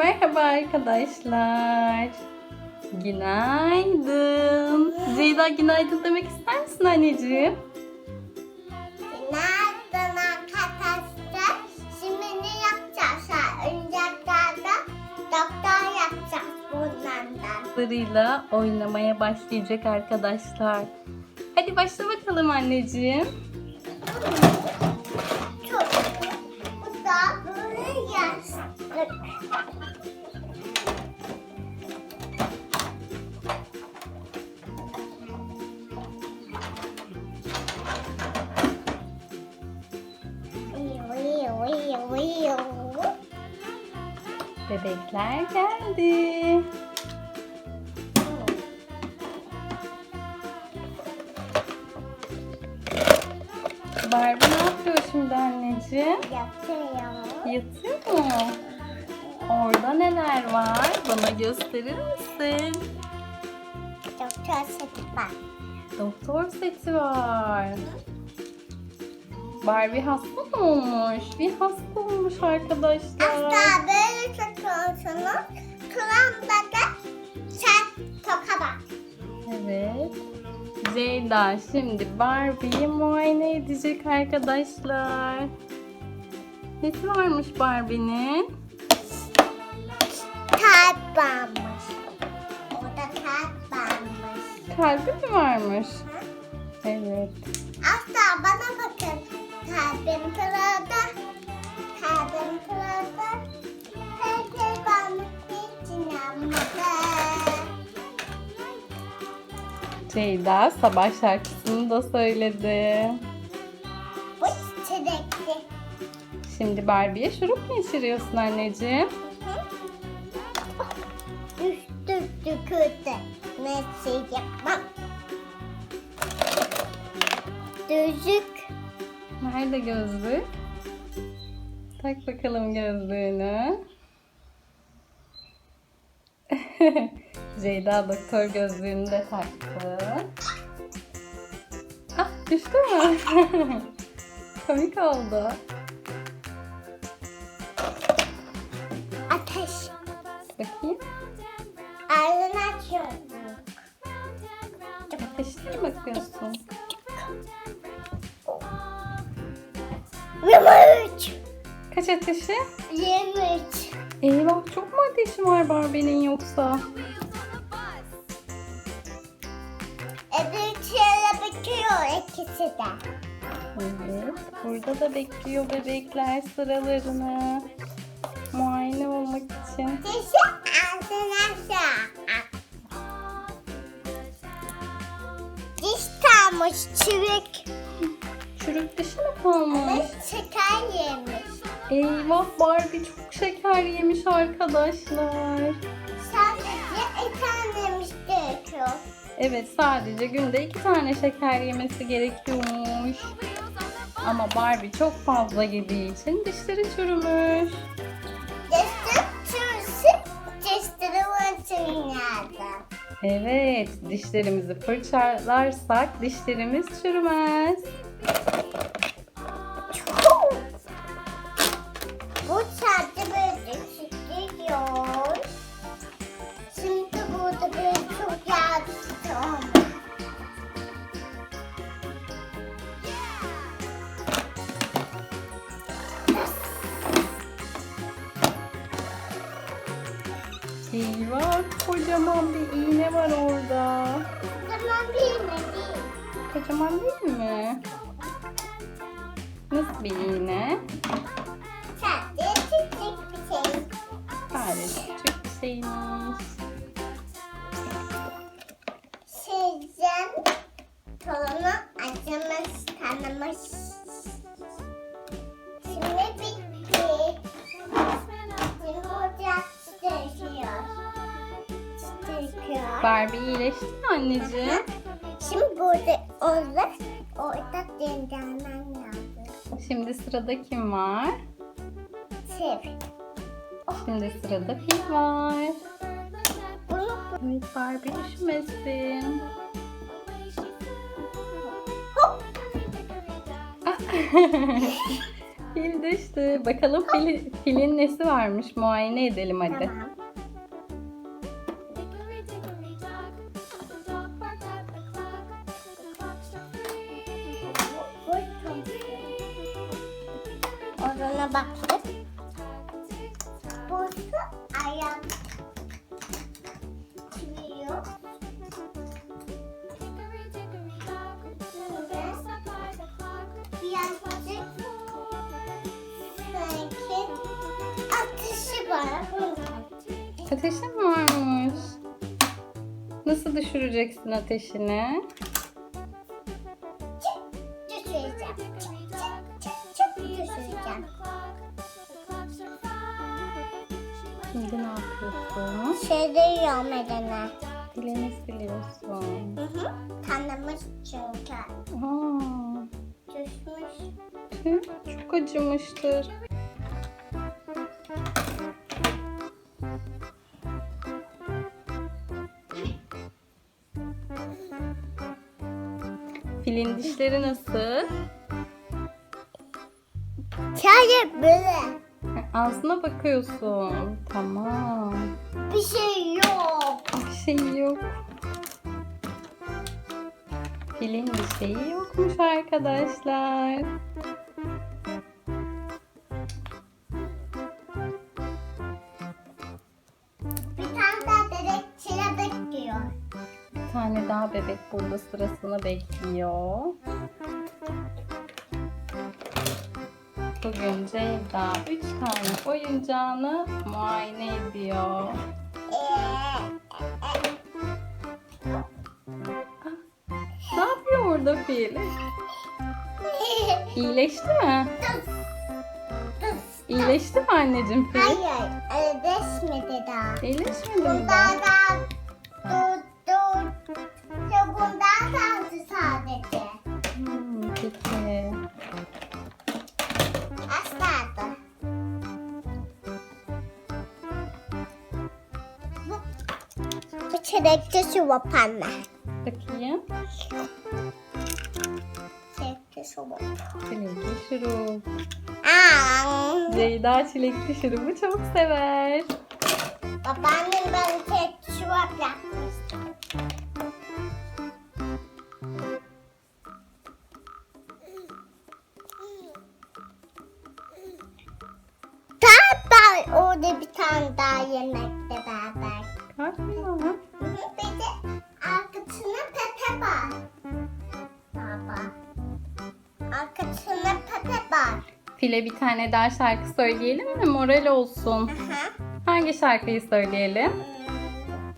Merhaba arkadaşlar. Günaydın. Zeyda günaydın demek ister misin anneciğim? Günaydın arkadaşlar. Şimdi ne yapacağız? Oyuncaklarda doktor yapacağız bunlardan. Kızlarıyla oynamaya başlayacak arkadaşlar. Hadi başla bakalım anneciğim. Çok. Bu da böyle Bebekler geldi. Barbie ne yapıyor şimdi anneciğim? Yapıyorum. Yatıyor mu? Orada neler var? Bana gösterir misin? Doktor seti var. Doktor seti var. Barbie hasta mı olmuş? Bir hasta olmuş arkadaşlar. Asla böyle tutuyorsunuz. Kulağımda da sen toka bak. Evet. Ceyda şimdi Barbie'yi muayene edecek arkadaşlar. Nesi varmış Barbie'nin? Kalp varmış. Orada kalp varmış. Kalbi mi varmış? Hı? Evet. Asla bana bakın. Kalbim kırıldı. Kalbim kırıldı. Hiç inanmadı. Ceyda sabah şarkısını da söyledi. Bu çilekli. Şimdi Barbie'ye şurup mu içiriyorsun anneciğim? Düştü tükürdü. Messi yapmam. Düzük. Nerede gözlük? Tak bakalım gözlüğünü. Ceyda doktor gözlüğünü de taktı. Ah düştü mü? Komik oldu. Ateş. Bakayım. Ağzını açıyorum. Ateşine mi bakıyorsun? Yürüyüş. Kaç ateşi? Yürüyüş. Eyvah çok mu ateşi var Barbie'nin yoksa? Öbür şeyle bitiyor ikisi de. Evet. Burada da bekliyor bebekler sıralarını. Muayene olmak için. Dişi ağzını aşağı. Kalmış çürük. Çürük dışı mı kalmış? Ve şeker yemiş. Eyvah Barbie çok şeker yemiş arkadaşlar. Sadece et yemiş gerekiyor. Evet sadece günde iki tane şeker yemesi gerekiyormuş. Ama Barbie çok fazla yediği için dişleri çürümüş. Evet dişlerimizi fırçalarsak dişlerimiz çürümez. Eyvah kocaman bir iğne var orada. Tamam değil mi? Değil. Kocaman değil mi? Nasıl bir iğne? Sadece küçük bir şey. Sadece küçük bir şeymiş. Barbie iyileşti mi anneciğim? Şimdi burada orada, orada dinlenmen lazım. Şimdi sırada kim var? Sev. Şimdi sırada Fil var. Evet Barbie. Ah. Fil düştü. Bakalım fil, filin nesi varmış muayene edelim hadi. Tamam. Bear sat by the clock. Birazcık sanki ateşi var. Ateşi mi varmış? Nasıl düşüreceksin ateşini? Medene. Dilini siliyorsun. Hı hı. Tanımış çünkü. Aa, Düşmüş. tüh, çok acımıştır. Filin dişleri nasıl? Sadece böyle. Ağzına bakıyorsun. Tamam. Bir şey şey yok. Filin bir şeyi yokmuş arkadaşlar. Bir tane daha bebek sıra bekliyor. Bir tane daha bebek burada sırasını bekliyor. Bugün Ceyda 3 tane oyuncağını muayene ediyor. Orada fil? İyileşti mi? İyileşti mi anneciğim fil? Hayır, öyle desmedi daha. İyileşmedi mi Bundan daha? daha dur. Ya bundan kaldı sadece. Hmm, peki. Bu çilekli su var anne. Bakayım. Çilekli var. Çilekli şurup. Aa, Ceyda çilekli şurubu çok sever. babaannem ben su var yapmıştı. File bir tane daha şarkı söyleyelim mi? Moral olsun. Aha. Hangi şarkıyı söyleyelim?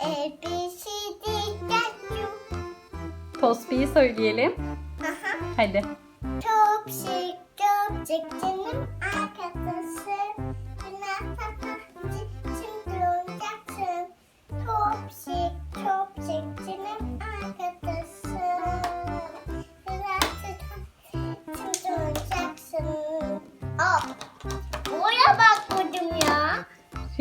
A, B, C, D, E, U. Tosbi'yi söyleyelim. Aha. Hadi. Topsik, topsik, canım arkadaşı.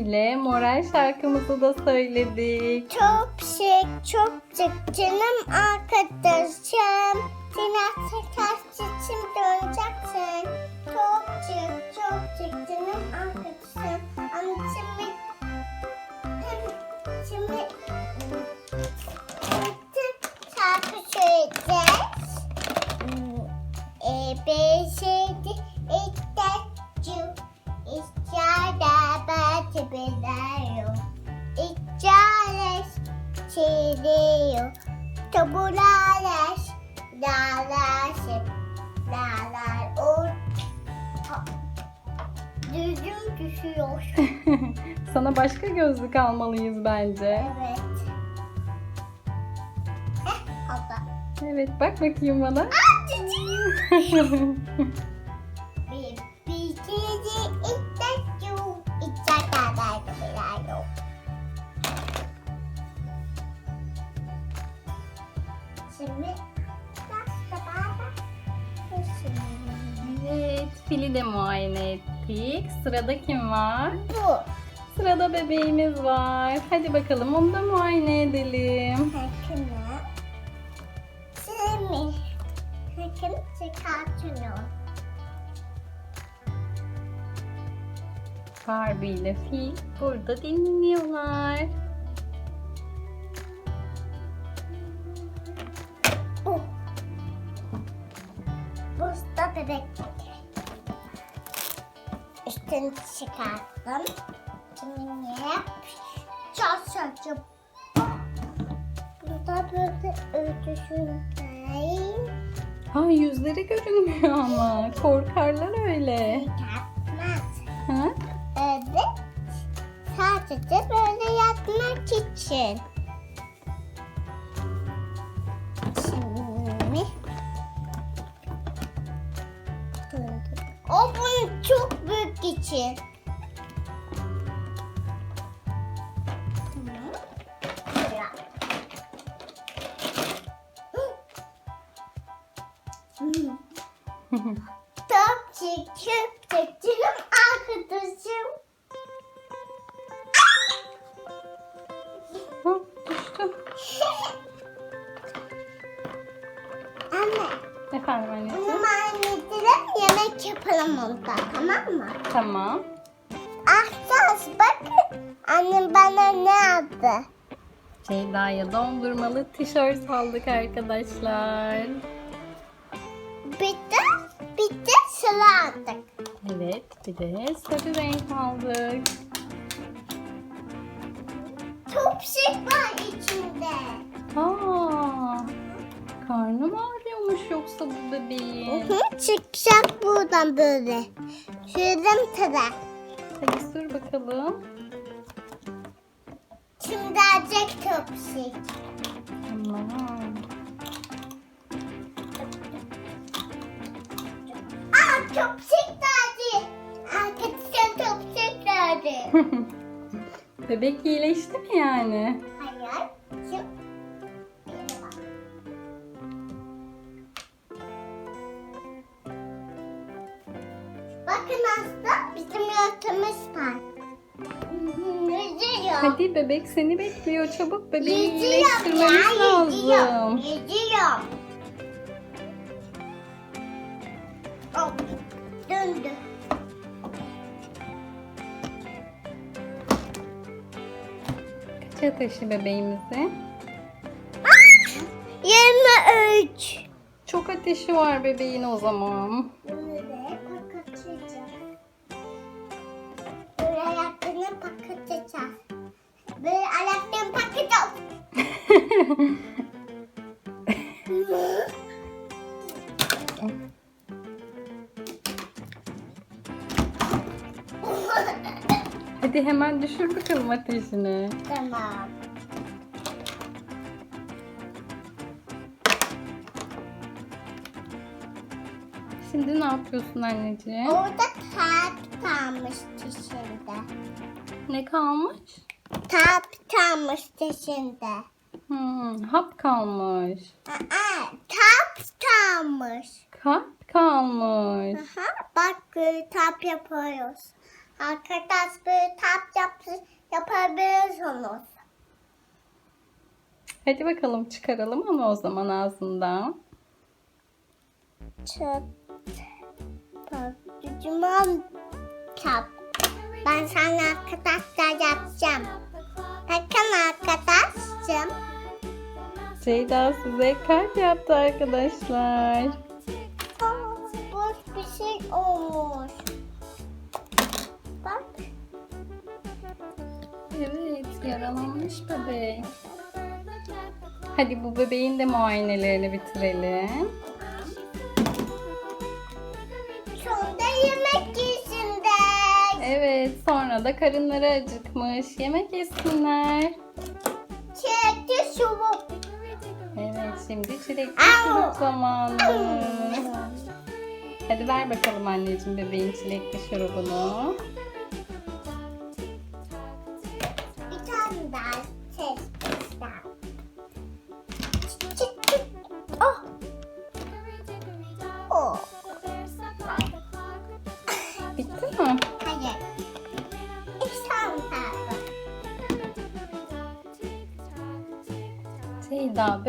File moral şarkımızı da söyledik. Çok şık, çok şık canım arkadaşım. Seni ters için döneceksin. Çok şık, çok şık canım arkadaşım. Ama şimdi... Şimdi... Şarkı söyleyeceğiz. Hmm, A, B, belki biliyor. İçeride çiğniyor. Tabularlar, dağlar, dağlar, o... Düzgün düşüyor. Sana başka gözlük almalıyız bence. Evet. Eh. Evet bak bakayım bana. Ah, fili de muayene ettik. Sırada kim var? Bu. Sırada bebeğimiz var. Hadi bakalım onu da muayene edelim. Hakimi. Şimdi. Hakim çıkartıyor. Barbie ile Fil burada dinliyorlar. Bu. Busta bebek. Üstünü çıkarttım. Şimdi. Çok saçım. Burada böyle ötüşündeyim. Ha yüzleri görünmüyor ama. Korkarlar öyle. Yapmaz. Ha? Evet. Sadece böyle yatmak için. İçin. Top çekip çekelim arkadaşım. Anne, Efendim anneciğim. Yapalım onda tamam mı? Tamam. Ahsas bakın. Annem bana ne aldı? Ceyda'ya dondurmalı tişört aldık arkadaşlar. Bir de, bir de sıra aldık. Evet bir de sarı renk aldık. Topşik var içinde. Aa, karnı mı ağrıyormuş yoksa bu bebeğin? Çıkacak buradan böyle. Şuradan tıra. Hadi sür bakalım. Şimdi alacak topşik. Tamam. Aa topşik geldi. Arkadaşlar topşik geldi. Bebek iyileşti mi yani? Bebek seni bekliyor. Çabuk bebeği iyileştirmemiz lazım. Yüzüyor. Oh, döndü. Kaç ateşi bebeğimizin? 23. Çok ateşi var bebeğin o zaman. Hadi hemen düşür bakalım ateşini. tamam. Şimdi ne yapıyorsun anneciğim? Orada tap kalmış dişinde. Ne kalmış? Tap kalmış dişinde. Hmm, hap kalmış. Aa, tap kalmış. Kalp kalmış. Aha, bak böyle tap yapıyoruz. Arkadaş böyle tap yap yapabiliyorsunuz. Hadi bakalım çıkaralım ama o zaman ağzından. Çok patlıcımam tap. Ben sana arkadaşlar yapacağım. Bakın arkadaşım. Ceyda size kalp yaptı arkadaşlar. Boş bir şey olmuş. Evet yaralanmış bebek. Hadi bu bebeğin de muayenelerini bitirelim. Sonunda yemek yüzünde. Evet sonra da karınları acıkmış. Yemek yesinler. Çekti şurup. Evet şimdi çilekli şurup zamanı. Hadi ver bakalım anneciğim bebeğin çilekli şurubunu.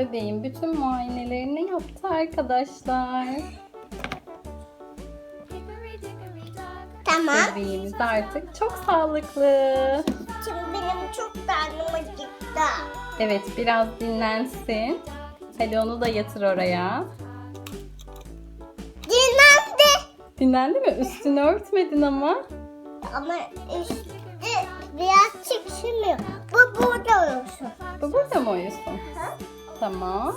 Bebeğin bütün muayenelerini yaptı arkadaşlar. Tamam. bebeğimiz artık çok sağlıklı. Şimdi benim çok karnım acıktı. Evet biraz dinlensin. Hadi onu da yatır oraya. Dinlendi. Dinlendi mi? Üstünü örtmedin ama. Ama üstü biraz çekişmiyor. Bu burada olsun. Bu burada mı uyusun? Tamam.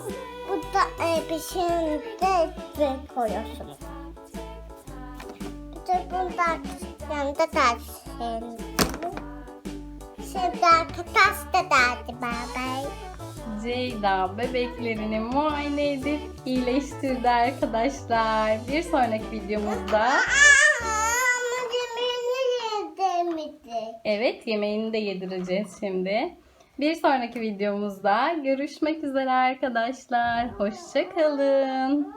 Bu da e, bir şeyin de bir koyuyorsunuz. Bir de bunda yanında da şeyin. Şimdi arkadaş da derdi baba. Ceyda bebeklerini muayene edip iyileştirdi arkadaşlar. Bir sonraki videomuzda evet yemeğini de yedireceğiz şimdi. Bir sonraki videomuzda görüşmek üzere arkadaşlar. Hoşçakalın.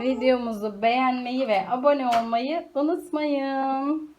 Videomuzu beğenmeyi ve abone olmayı unutmayın.